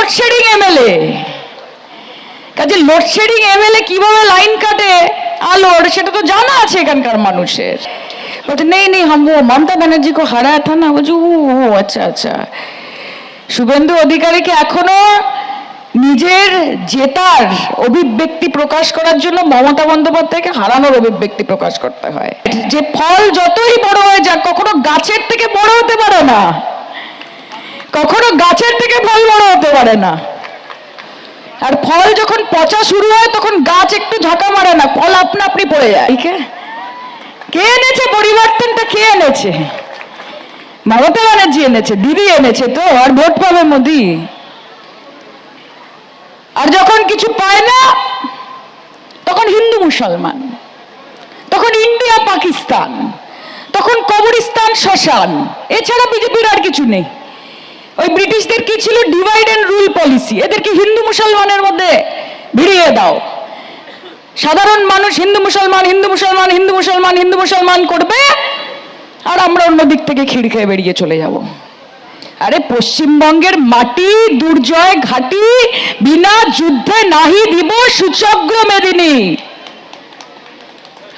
Load shedding MLA কাজে load shedding MLA কিভাবে line কাটে আলোর সেটা তো জানা আছে এখানকার মানুষের বলতে নেই নেই হাম वो ममता बनर्जी को हराया था ना वो जो वो वो, अच्छा अच्छा শুভেন্দু অধিকারীকে এখনো নিজের জেতার অভিব্যক্তি প্রকাশ করার জন্য মমতা বন্দ্যোপাধ্যায়কে হারানোর অভিব্যক্তি প্রকাশ করতে হয় যে ফল যতই বড় হয়ে যাক কখনো গাছের থেকে বড় হতে পারে না কখনো গাছের থেকে ফল বড় হতে পারে না। আর ফল যখন পচা শুরু হয় তখন গাছ একটু ঝাঁকা মারে না ফল আপনা আপনি পড়ে যায়। ঠিক কে? এনেছে? পরিবর্তনটা কে এনেছে? মমতা ব্যানার্জি এনেছে দিদি এনেছে তো আর ভোট পাবে মোদি। আর যখন কিছু পায় না তখন হিন্দু মুসলমান তখন ইন্ডিয়া পাকিস্তান তখন কবরিস্তান শ্মশান এছাড়া বিজেপির আর কিছু নেই। ওই ব্রিটিশদের কি ছিল ডিভাইড অ্যান্ড রুল পলিসি এদেরকে হিন্দু মুসলমানের মধ্যে ভিড়িয়ে দাও। সাধারণ মানুষ হিন্দু মুসলমান হিন্দু মুসলমান হিন্দু মুসলমান হিন্দু মুসলমান করবে, আর আমরা অন্য দিক থেকে খিড় খেয়ে বেরিয়ে চলে যাব। আরে পশ্চিমবঙ্গের মাটি, দুর্জয় ঘাটি, বিনা যুদ্ধে নাহি দিব সুচগ্র মেদিনী।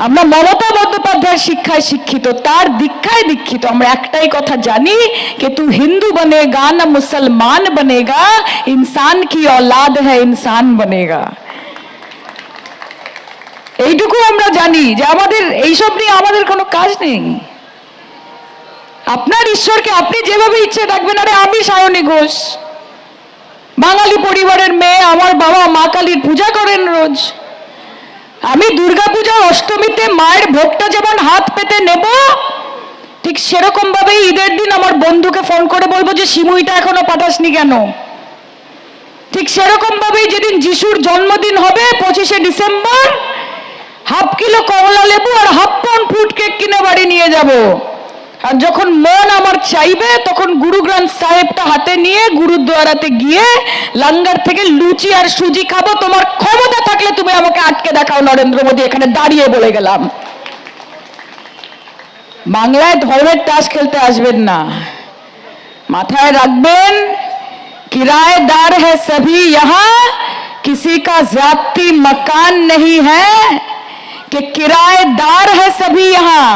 আমরা মমতা বন্দ্যোপাধ্যায়ের শিক্ষায় শিক্ষিত তার দীক্ষায় দীক্ষিত আমরা একটাই কথা জানি कि तू हिंदू बनेगा ना मुसलमान बनेगा इंसान की औलाद है इंसान बनेगा এইটুকু আমরা জানি যে আমাদের এইসব নিয়ে আমাদের কোনো কাজ নেই আপনার ঈশ্বরকে আপনি যেভাবে ইচ্ছে ডাকবেন আরে আমি সায়নী ঘোষ বাঙালি পরিবারের মেয়ে আমার বাবা মা কালীর পূজা করেন রোজ আমি দুর্গাপূজার অষ্টমীতে মায়ের ভোগটা যেমন হাত পেতে নেব, ঠিক সেরকম ভাবে ঈদের দিন আমার বন্ধুকে ফোন করে বলব যে, সিমুইটা এখনও পাঠাসনি কেন? ঠিক সেরকম ভাবেই যেদিন যিশুর জন্মদিন হবে, পঁচিশে ডিসেম্বর, হাফ কিলো কমলা লেবু আর হাফ পাউন্ড ফুড কেক কিনে বাড়ি নিয়ে যাব। আর যখন মন আমার চাইবে তখন গুরু গ্রন্থ সাহেবটা হাতে নিয়ে গুরুদ্বারাতে গিয়ে লাঙ্গার থেকে লুচি আর সুজি খাবো তোমার ক্ষমতা থাকলে তুমি আমাকে আটকে দেখাও নরেন্দ্র মোদী এখানে দাঁড়িয়ে বলে গেলাম বাংলায় ধর্মের তাস খেলতে আসবেন না মাথায় রাখবেন किराएदार है सभी यहाँ किसी का जाती मकान नहीं है कि किराएदार है सभी यहाँ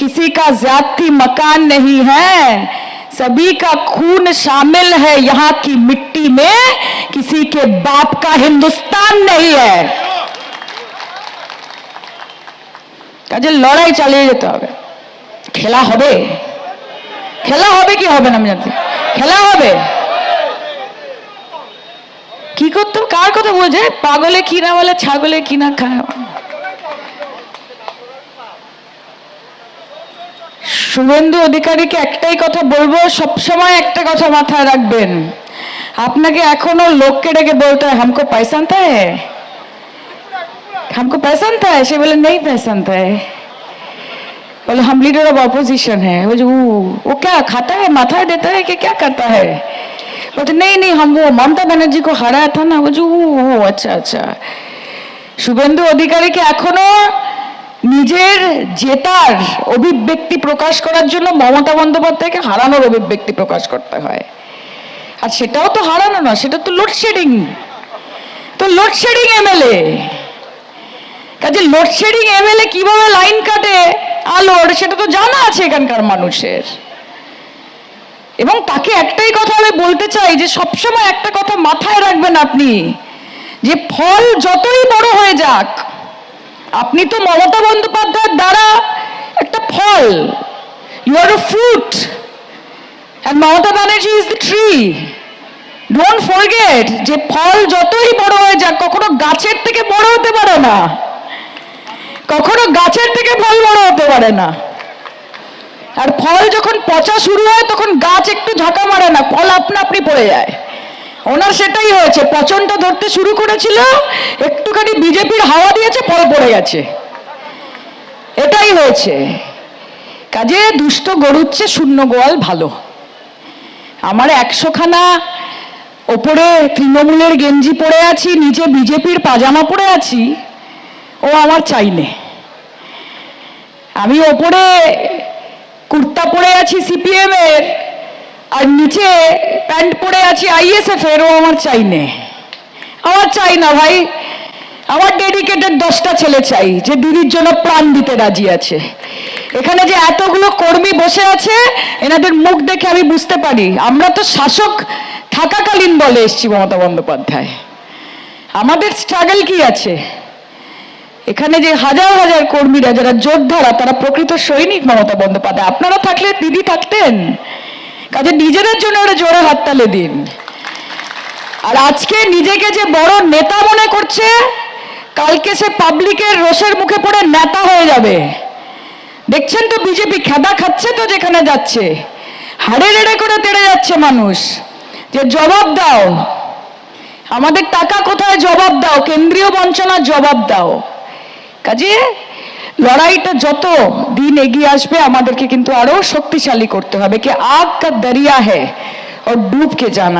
किसी का जाती मकान नहीं है सभी का खून शामिल है यहाँ की मिट्टी में किसी के बाप का हिंदुस्तान नहीं है কাজে লড়াই চালিয়ে যেতে হবে খেলা হবে খেলা হবে কি হবে না আমি জানতে খেলা হবে কি করতে হবে? কার কথা বোঝে পাগলে কিনা বলে ছাগলে কিনা খায় শুভেন্দু অধিকারীকে একটাই কথা বলবো সবসময় একটা কথা মাথায় রাখবেন আপনাকে এখনো লোককে ডেকে বলতে হয় হামকো পয়সানতা है हमको पसंद है সে বলে नहीं पसंद है बोले हम लीडर ऑफ ऑपोजिशन है वो जो वो, वो क्या खाता है माथा देता है कि क्या करता है बोलते नहीं नहीं हम वो ममता बनर्जी को हराया था ना वो जो वो, वो अच्छा अच्छा শুভেন্দু অধিকারীকে এখনো নিজের জেতার অভিব্যক্তি প্রকাশ করার জন্য মমতা বন্দ্যোপাধ্যায়কে হারানোর অভিব্যক্তি প্রকাশ করতে হয়। আর সেটাও তো হারানো না, সেটা তো লোডশেডিং তো লোডশেডিং এমএলএ কাজে লোডশেডিং এমএলএ কীভাবে লাইন কাটে? আলোর সেটা তো জানা আছে এখানকার মানুষের। এবং তাকে একটাই কথা আমি বলতে চাই যে সবসময় একটা কথা মাথায় রাখবেন আপনি, যে ফল যতই বড় হয়ে যাক আপনি তো মমতা বন্দ্যোপাধ্যায়ের দ্বারা একটা ফল you are a fruit and Mamata Banerjee is the tree don't forget যে ফল যতই বড় হয়ে যাক, কখনো গাছের থেকে বড় হতে পারে না। কখনো গাছের থেকে ফল বড় হতে পারে না। আর ফল যখন পচা শুরু হয়, তখন গাছ একটু ঝাঁকা মারে না, ফল আপনা আপনি পড়ে যায়। ওনার সেটাই হয়েছে, পচনটা ধরতে শুরু করেছিল, একটুখানি বিজেপির হাওয়া দিয়েছে ফল পড়ে গেছে। এটাই হয়েছে। কাজে দুষ্ট গরুচ্ছে শূন্য গোয়াল ভালো। আমার একশোখানা ওপরে তৃণমূলের গেঞ্জি পরে আছি, নিচে বিজেপির পাজামা পরে আছি, ও আমার চাইনে আমি ওপরে কুর্তা পরে আছি সিপিএম এর আর নিচে প্যান্ট পরে আছি আইএসএফ এরও আমার চাই নে। আমার চাই না ভাই। আমার ডেডিকেটেড দশটা ছেলে চাই, যে দিদির জন্য প্রাণ দিতে রাজি আছে। এখানে যে এতগুলো কর্মী বসে আছে, এনাদের মুখ দেখে আমি বুঝতে পারি। আমরা তো শাসক থাকাকালীন বলে এসছি মমতা বন্দ্যোপাধ্যায়। আমাদের স্ট্রাগল কি আছে? এখানে যে হাজার হাজার কর্মীরা, যারা যোদ্ধারা তারা প্রকৃত সৈনিক মমতা বন্দ্যোপাধ্যায়। আপনারা থাকলে দিদি থাকতেন। কাজে নিজেদের জন্য ওরা জোরে হাততালে দিন। আর আজকে নিজেকে যে বড় নেতা মনে করছে, কালকে সে পাবলিকের রোষের মুখে পড়ে নেতা হয়ে যাবে। দেখছেন তো বিজেপি খেদা খাচ্ছে তো যেখানে যাচ্ছে। হাড়ে রেড়ে করে তেড়ে যাচ্ছে মানুষ। যে জবাব দাও। আমাদের টাকা কোথায় জবাব দাও? কেন্দ্রীয় বঞ্চনার জবাব দাও। কাজে লড়াইটা যত দিন এগিয়ে আসবে, আমাদেরকে কিন্তু আরও শক্তিশালী করতে হবে। কি আগ কা দরিয়া হ্যাঁ ডুবকে জানা